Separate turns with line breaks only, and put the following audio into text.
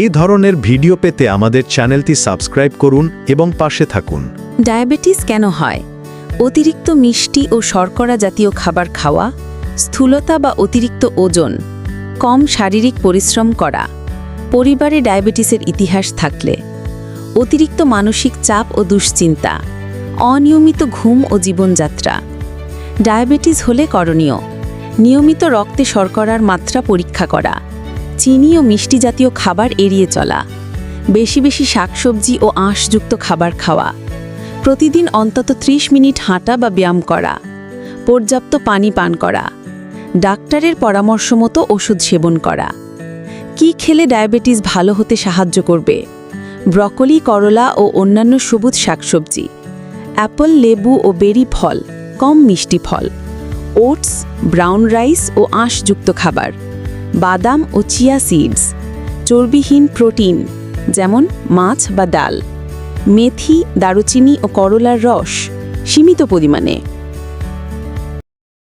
এই ধরনের ভিডিও পেতে আমাদের চ্যানেলটি সাবস্ক্রাইব করুন এবং পাশে থাকুন।
ডায়াবেটিস কেন হয়? অতিরিক্ত মিষ্টি ও শর্করা জাতীয় খাবার খাওয়া, স্থূলতা বা অতিরিক্ত ওজন, কম শারীরিক পরিশ্রম করা, পরিবারে ডায়াবেটিসের ইতিহাস থাকলে, অতিরিক্ত মানসিক চাপ ও দুশ্চিন্তা, অনিয়মিত ঘুম ও জীবনযাত্রা। ডায়াবেটিস হলে করণীয়, নিয়মিত রক্তে শর্করার মাত্রা পরীক্ষা করা চিনি ও মিষ্টি জাতীয় খাবার এড়িয়ে চলা। বেশি বেশি শাকসবজি ও আঁশযুক্ত খাবার খাওয়া। প্রতিদিন অন্তত ৩০ মিনিট হাঁটা বা ব্যায়াম করা। পর্যাপ্ত পানি পান করা। ডাক্তারের পরামর্শ মতো ওষুধ সেবন করা। কি খেলে ডায়াবেটিস ভালো হতে সাহায্য করবে? ব্রকলি, করলা ও অন্যান্য সবুজ শাকসবজি। অ্যাপল, লেবু ও বেরি ফল, কম মিষ্টি ফল। ওটস, ব্রাউন রাইস ও আঁশযুক্ত খাবার। বাদাম ও চিয়া সিডস। চর্বিহীন প্রোটিন, যেমন মাছ বা ডাল। মেথি, দারুচিনি ও করলার রস সীমিত পরিমাণে।